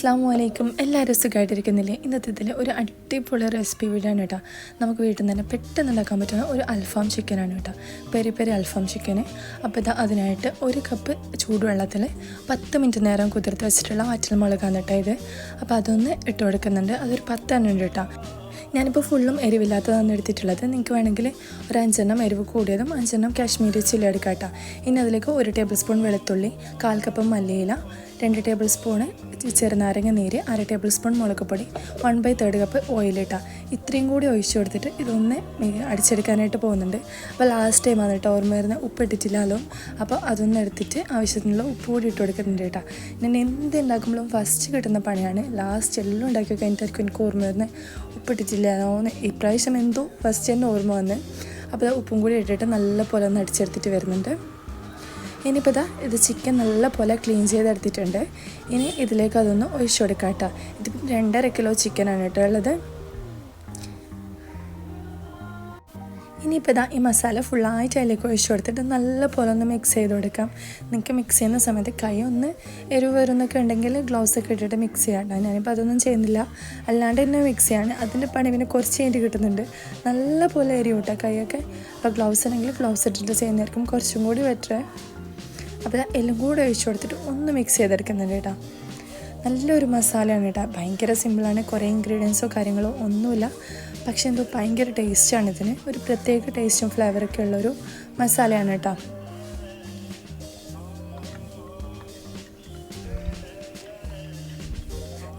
അസ്സാം വലൈക്കും എല്ലാവരും സുഖമായിട്ടിരിക്കുന്നില്ലേ ഇന്നത്തെ ഇതിൽ ഒരു അടിപൊളി റെസിപ്പി വീടാണ് കേട്ടോ. നമുക്ക് വീട്ടിൽ നിന്ന് തന്നെ പെട്ടെന്ന് ഉണ്ടാക്കാൻ പറ്റുന്ന ഒരു അൽഫാം ചിക്കനാണ് കേട്ടോ. പെരി പെരി അൽഫാം ചിക്കന് അപ്പോൾ ഇതാ അതിനായിട്ട് ഒരു കപ്പ് ചൂടുവെള്ളത്തിൽ പത്ത് മിനിറ്റ് നേരം കുതിർത്ത് വെച്ചിട്ടുള്ള വറ്റൽ മുളകാണ് കേട്ടോ ഇത്. അപ്പോൾ അതൊന്ന് ഇട്ട് കൊടുക്കുന്നുണ്ട്. അതൊരു പത്തെണ്ണം ഉണ്ട് കേട്ടോ. ഞാനിപ്പോൾ ഫുള്ളും എരിവില്ലാത്തതാണ് എടുത്തിട്ടുള്ളത്. നിങ്ങൾക്ക് വേണമെങ്കിൽ ഒരു അഞ്ചെണ്ണം എരിവ് കൂടിയതും അഞ്ചെണ്ണം കാശ്മീരി ചില്ലി എടുക്കാം കേട്ടോ. ഇനി അതിലേക്ക് ഒരു ടേബിൾ സ്പൂൺ വെളുത്തുള്ളി കാൽ കപ്പ് മല്ലിയില രണ്ട് ടേബിൾ സ്പൂണ് ചെറുനാരങ്ങ നീര് അര ടേബിൾ സ്പൂൺ മുളക് പൊടി one by third cup oil ഇട്ടാ. ഇത്രയും കൂടി ഒഴിച്ചു കൊടുത്തിട്ട് ഇതൊന്ന് അടിച്ചെടുക്കാനായിട്ട് പോകുന്നുണ്ട്. അപ്പോൾ ലാസ്റ്റ് ടൈമാണ് കേട്ടോ ഓർമ്മ വരുന്ന ഉപ്പ് ഇട്ടിട്ടില്ലല്ലോ അപ്പോൾ അതൊന്ന് എടുത്തിട്ട് ആവശ്യത്തിനുള്ള ഉപ്പ് കൂടി ഇട്ട് കൊടുക്കുന്നുണ്ട് കേട്ടോ. ഞാൻ എന്ത് ഉണ്ടാക്കുമ്പോഴും ഫസ്റ്റ് കിട്ടുന്ന പണിയാണ്. ലാസ്റ്റ് എല്ലാം ഉണ്ടാക്കി കഴിഞ്ഞിട്ടായിരിക്കും എനിക്ക് ഓർമ്മ വരുന്നത് ഉപ്പിട്ടിട്ടില്ലല്ലോ എന്ന് ഇപ്രാവശ്യം എന്തോ ഫസ്റ്റ് തന്നെ ഓർമ്മ വന്ന്. അപ്പോൾ ഉപ്പും കൂടി ഇട്ടിട്ട് നല്ല പോലെ ഒന്ന് അടിച്ചെടുത്തിട്ട് വരുന്നുണ്ട്. ഇനിയിപ്പോൾ ഇതാ ഇത് ചിക്കൻ നല്ല പോലെ ക്ലീൻ ചെയ്തെടുത്തിട്ടുണ്ട്. ഇനി ഇതിലേക്ക് അതൊന്ന് ഒഴിച്ചു കൊടുക്കാം കേട്ടോ. ഇതിപ്പം രണ്ടര കിലോ ചിക്കനാണ് കേട്ടോ ഉള്ളത്. ഇനിയിപ്പോൾ ഇതാ ഈ മസാല ഫുള്ളായിട്ട് അതിലേക്ക് ഒഴിച്ചു കൊടുത്തിട്ട് നല്ല പോലെ ഒന്ന് മിക്സ് ചെയ്ത് കൊടുക്കാം. നിങ്ങൾക്ക് മിക്സ് ചെയ്യുന്ന സമയത്ത് കൈ ഒന്ന് എരിവ് വരുന്നൊക്കെ ഉണ്ടെങ്കിൽ ഗ്ലൗസ് ഒക്കെ ഇട്ടിട്ട് മിക്സ് ചെയ്യാം കേട്ടോ. ഞാനിപ്പോൾ അതൊന്നും ചെയ്യുന്നില്ല. അല്ലാണ്ട് തന്നെ മിക്സ് ചെയ്യാണ്. അതിന്റെ പണി പിന്നെ കുറച്ച് കഴിഞ്ഞിട്ട് കിട്ടുന്നുണ്ട്. നല്ല പോലെ എരിവ് കൈയൊക്കെ. അപ്പോൾ ഗ്ലൗസ് ആണെങ്കിൽ ഗ്ലൗസ് ഇട്ടിട്ട് ചെയ്യുന്നതായിരിക്കും കുറച്ചും കൂടി ബെറ്റർ അപ്പോൾ എല്ലാം കൂടെ ഒഴിച്ചു കൊടുത്തിട്ട് ഒന്ന് മിക്സ് ചെയ്തെടുക്കുന്നുണ്ട് കേട്ടോ. നല്ലൊരു മസാലയാണ് കേട്ടോ. ഭയങ്കര സിമ്പിളാണ് കുറേ ഇൻഗ്രീഡിയൻസോ കാര്യങ്ങളോ ഒന്നുമില്ല. പക്ഷെ എന്തോ ഭയങ്കര ടേസ്റ്റാണ് ഇതിന്. ഒരു പ്രത്യേക ടേസ്റ്റും ഫ്ലേവറൊക്കെ ഉള്ളൊരു മസാലയാണ് കേട്ടോ.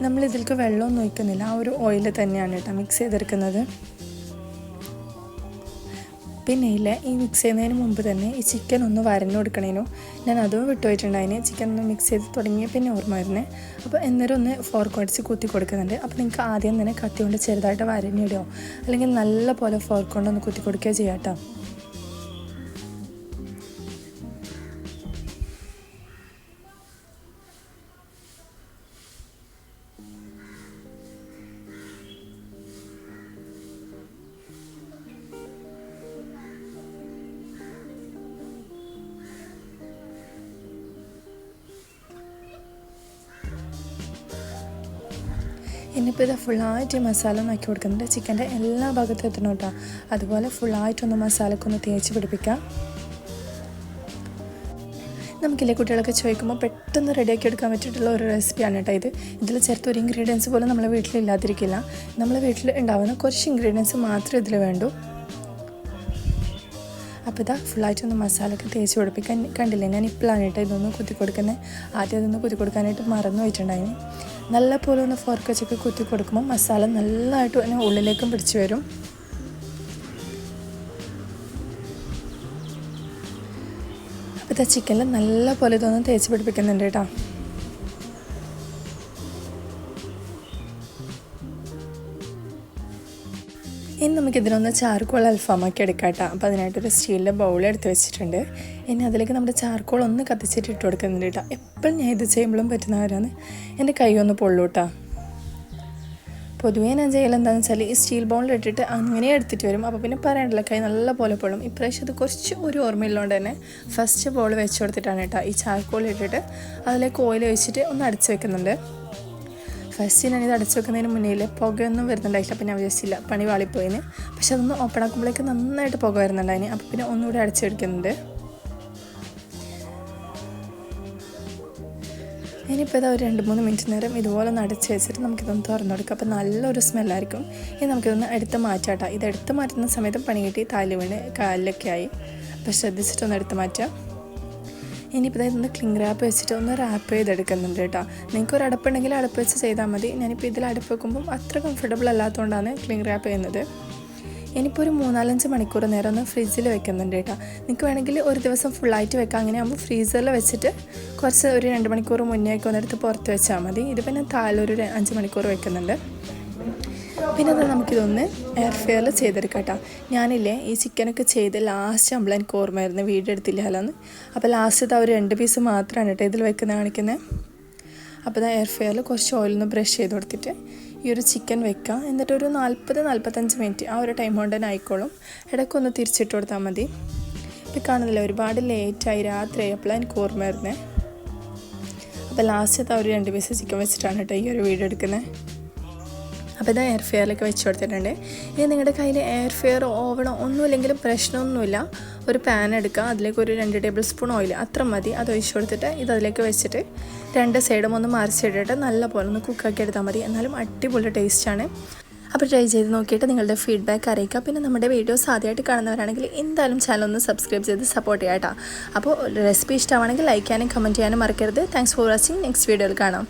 നമ്മൾ ഇതിലേക്ക് വെള്ളമൊന്നും ഒഴിക്കുന്നില്ല. ആ ഒരു ഓയിൽ തന്നെയാണ് കേട്ടോ മിക്സ് ചെയ്തെടുക്കുന്നത്. പിന്നെ ഇല്ല ഈ മിക്സ് ചെയ്യുന്നതിന് മുമ്പ് തന്നെ ഈ ചിക്കൻ ഒന്ന് വരഞ്ഞു കൊടുക്കണേനു. ഞാൻ അതും വിട്ടുപോയിട്ടുണ്ടായിന്. ചിക്കൻ ഒന്ന് മിക്സ് ചെയ്ത് തുടങ്ങിയ പിന്നെ ഓർമ്മ വരുന്നേ. അപ്പോൾ എന്നേരം ഒന്ന് ഫോർക്ക് അടിച്ച് കുത്തി കൊടുക്കുന്നുണ്ട്. അപ്പോൾ നിങ്ങൾക്ക് ആദ്യം തന്നെ കത്തി കൊണ്ട് ചെറുതായിട്ട് വരഞ്ഞിടുകയോ അല്ലെങ്കിൽ നല്ല പോലെ ഫോർക്ക് കൊണ്ട് ഒന്ന് കുത്തി കൊടുക്കുകയോ ചെയ്യാം കേട്ടോ ഇനിയിപ്പോൾ ഇത് ഫുള്ളായിട്ട് മസാല നോക്കി കൊടുക്കുന്നുണ്ട്. ചിക്കന്റെ എല്ലാ ഭാഗത്തും എത്തണം കേട്ടോ. അതുപോലെ ഫുള്ളായിട്ടൊന്ന് മസാലക്കൊന്ന് തേച്ച് പിടിപ്പിക്കാം. നമുക്കില്ലേ കുട്ടികളൊക്കെ ചോദിക്കുമ്പോൾ പെട്ടെന്ന് റെഡിയാക്കി എടുക്കാൻ പറ്റിയിട്ടുള്ള ഒരു റെസിപ്പിയാണ് കേട്ടോ ഇത്. ഇതിൽ ചേർത്ത് ഒരു ഇൻഗ്രീഡിയൻസ് പോലും നമ്മളെ വീട്ടിലില്ലാതിരിക്കില്ല നമ്മളെ വീട്ടിൽ ഉണ്ടാവുന്ന കുറച്ച് ഇൻഗ്രീഡിയൻസ് മാത്രം ഇതിൽ വേണ്ടൂ. അപ്പോൾ ഇതാ ഫുള്ളായിട്ടൊന്ന് മസാലയൊക്കെ തേച്ച് പിടിപ്പിക്കാൻ കണ്ടില്ലേ? ഞാൻ ഇപ്പോഴാണ് കേട്ടോ ഇതൊന്ന് കുത്തി കൊടുക്കുന്നത് ആദ്യം അതൊന്ന് കുത്തി കൊടുക്കാനായിട്ട് മറന്നു പോയിട്ടുണ്ടായിന്. നല്ല പോലെ ഒന്ന് ഫോർക്ക് വെച്ചൊക്കെ കുത്തി കൊടുക്കുമ്പോൾ മസാല നല്ലതായിട്ട് തന്നെ ഉള്ളിലേക്കും പിടിച്ചു വരും. അപ്പോൾ ഇതാ ചിക്കനിൽ നല്ല പോലെ ഇതൊന്ന് തേച്ച് പിടിപ്പിക്കുന്നുണ്ട് കേട്ടോ. ഇനി നമുക്കിതിനൊന്ന് ചാർക്കോൾ അൽഫാമാക്കി എടുക്കാം കേട്ടോ അപ്പോൾ അതിനായിട്ടൊരു സ്റ്റീലിന്റെ ബൗൾ എടുത്ത് വെച്ചിട്ടുണ്ട്. ഇനി അതിലേക്ക് നമ്മുടെ ചാർക്കോൾ ഒന്ന് കത്തിച്ചിട്ട് ഇട്ട് കൊടുക്കുന്നുണ്ട് കേട്ടോ. എപ്പോഴും ഞാൻ ഇത് ചെയ്യുമ്പോഴും പറ്റുന്നവരാണ് എന്റെ കൈ ഒന്ന് പൊള്ളു കേട്ടോ പൊതുവേ ഞാൻ ചെയ്യൽ എന്താണെന്ന് വെച്ചാൽ ഈ സ്റ്റീൽ ബൗളിൽ ഇട്ടിട്ട് അങ്ങനെ എടുത്തിട്ട് വരും. അപ്പോൾ പിന്നെ പറയണ്ടല്ലോ കൈ നല്ല പോലെ പൊള്ളും. ഇപ്രാവശ്യം അത് കുറച്ച് ഒരു ഓർമ്മയുള്ളതുകൊണ്ട് തന്നെ ഫസ്റ്റ് ബോൾ വെച്ച് കൊടുത്തിട്ടാണ് കേട്ടോ ഈ ചാർക്കോൾ ഇട്ടിട്ട്. അതിലേക്ക് ഓയിൽ വെച്ചിട്ട് ഒന്ന് അടിച്ച് വെക്കുന്നുണ്ട്. ഫസ്റ്റ് ഞാനിത് അടച്ചു വെക്കുന്നതിന് മുന്നേ പുകയൊന്നും വരുന്നുണ്ടായില്ല അപ്പം ഞാൻ വിചാരിച്ചില്ല പണി വാളിപ്പോയിന്. പക്ഷെ അതൊന്ന് ഓപ്പൺ ആക്കുമ്പോഴേക്ക് നന്നായിട്ട് പുക വരുന്നുണ്ടായിന്. അപ്പം പിന്നെ ഒന്നുകൂടി അടച്ചു വെക്കുന്നുണ്ട് ഇനിയിപ്പോൾ ഇതാ ഒരു രണ്ട് മൂന്ന് മിനിറ്റ് നേരം ഇതുപോലെ ഒന്ന് അടച്ച് വെച്ചിട്ട് നമുക്കിതൊന്ന് തുറന്നു കൊടുക്കാം. അപ്പോൾ നല്ലൊരു സ്മെല്ലായിരിക്കും. ഇനി നമുക്കിതൊന്ന് എടുത്ത് മാറ്റാട്ടോ ഇത് എടുത്ത് മാറ്റുന്ന സമയത്ത് പണി കിട്ടി താലി വീണ് കാലിലൊക്കെ ആയി. അപ്പോൾ ശ്രദ്ധിച്ചിട്ടൊന്ന് എടുത്ത് മാറ്റാം. ഇനിയിപ്പോൾ ഇതൊന്ന് ക്ലിങ് റാപ്പ് വെച്ചിട്ട് ഒന്ന് റാപ്പ് ചെയ്തെടുക്കുന്നുണ്ട് കേട്ടോ. നിങ്ങൾക്ക് ഒരു അടപ്പുണ്ടെങ്കിൽ അടുപ്പ് വെച്ച് ചെയ്താൽ മതി. ഞാനിപ്പോൾ ഇതിൽ അടുപ്പ് വെക്കുമ്പം അത്ര കംഫർട്ടബിൾ അല്ലാത്തതുകൊണ്ടാണ് ക്ലിങ് റാപ്പ് ചെയ്യുന്നത്. ഇനിയിപ്പോൾ ഒരു മൂന്നാലഞ്ച് മണിക്കൂർ നേരം ഒന്ന് ഫ്രിഡ്ജിൽ വെക്കുന്നുണ്ട് കേട്ടോ. നിങ്ങൾക്ക് വേണമെങ്കിൽ ഒരു ദിവസം ഫുള്ളായിട്ട് വെക്കാം. അങ്ങനെ ആകുമ്പോൾ ഫ്രീസറിൽ വെച്ചിട്ട് കുറച്ച് ഒരു രണ്ട് മണിക്കൂർ മുന്നേ ഒന്നെടുത്ത് പുറത്ത് വെച്ചാൽ മതി. ഇതിപ്പോൾ ഞാൻ താലൊരു ഒരു അഞ്ച് മണിക്കൂർ വെക്കുന്നുണ്ട്. പിന്നെ അത് നമുക്കിതൊന്ന് എയർ ഫെയറിൽ ചെയ്തെടുക്കാം ഞാനില്ലേ ഈ ചിക്കനൊക്കെ ചെയ്ത് ലാസ്റ്റ് നമ്മൾ എനിക്ക് ഓർമ്മയായിരുന്നു വീഡിയോ എടുത്തില്ലല്ലോന്ന് അപ്പോൾ ലാസ്റ്റ് ആ ഒരു രണ്ട് പീസ് മാത്രമാണ് കേട്ടോ ഇതിൽ വെക്കുന്നത് കാണിക്കുന്നത് അപ്പോൾ ഇത് എയർ ഫെയറിൽ കുറച്ച് ഓയിലൊന്ന് ബ്രഷ് ചെയ്ത് കൊടുത്തിട്ട് ഈ ഒരു ചിക്കൻ വെക്കുക എന്നിട്ട് ഒരു നാൽപ്പത് നാൽപ്പത്തഞ്ച് മിനിറ്റ് ആ ഒരു ടൈം കൊണ്ട് തന്നെ ആയിക്കോളും. ഇടയ്ക്കൊന്ന് തിരിച്ചിട്ട് കൊടുത്താൽ മതി. ഇപ്പോൾ കാണുന്നില്ല ഒരുപാട് ലേറ്റായി രാത്രി ആയപ്പോഴാണ് എനിക്ക് ഓർമ്മ വരുന്നത് അപ്പോൾ ലാസ്റ്റത്തെ ഒരു രണ്ട് പീസ് ചിക്കൻ വെച്ചിട്ടാണ് കേട്ടോ ഈ ഒരു വീഡിയോ എടുക്കുന്നത് അപ്പോൾ ഇത് എയർ ഫെയറിലേക്ക് വെച്ച് കൊടുത്തിട്ടുണ്ട്. ഇനി നിങ്ങളുടെ കയ്യിൽ എയർ ഫെയർ ഓവണോ ഒന്നുമില്ലെങ്കിലും പ്രശ്നമൊന്നുമില്ല. ഒരു പാൻ എടുക്കുക. അതിലേക്ക് ഒരു രണ്ട് ടേബിൾ സ്പൂൺ ഓയിൽ അത്ര മതി. അത് ഒഴിച്ച് കൊടുത്തിട്ട് ഇത് അതിലേക്ക് വെച്ചിട്ട് രണ്ട് സൈഡും ഒന്ന് മറിച്ചിട്ടിട്ട് നല്ലപോലെ ഒന്ന് കുക്കാക്കി എടുത്താൽ മതി. എന്നാലും അടിപൊളി ടേസ്റ്റാണ് അപ്പോൾ ട്രൈ ചെയ്ത് നോക്കിയിട്ട് നിങ്ങളുടെ ഫീഡ്ബാക്ക് അറിയിക്കുക. പിന്നെ നമ്മുടെ വീഡിയോസ് ആദ്യമായിട്ട് കാണുന്നവരാണെങ്കിൽ എന്തായാലും ചാനൽ ഒന്ന് സബ്സ്ക്രൈബ് ചെയ്ത് സപ്പോർട്ട് ചെയ്യാം കേട്ടോ. അപ്പോൾ റെസിപ്പി ഇഷ്ടമാണെങ്കിൽ ലൈക്ക് ചെയ്യാനും കമന്റ് ചെയ്യാനും മറക്കരുത്. താങ്ക്സ് ഫോർ വാച്ചിങ് നെക്സ്റ്റ് വീഡിയോയിൽ കാണാം.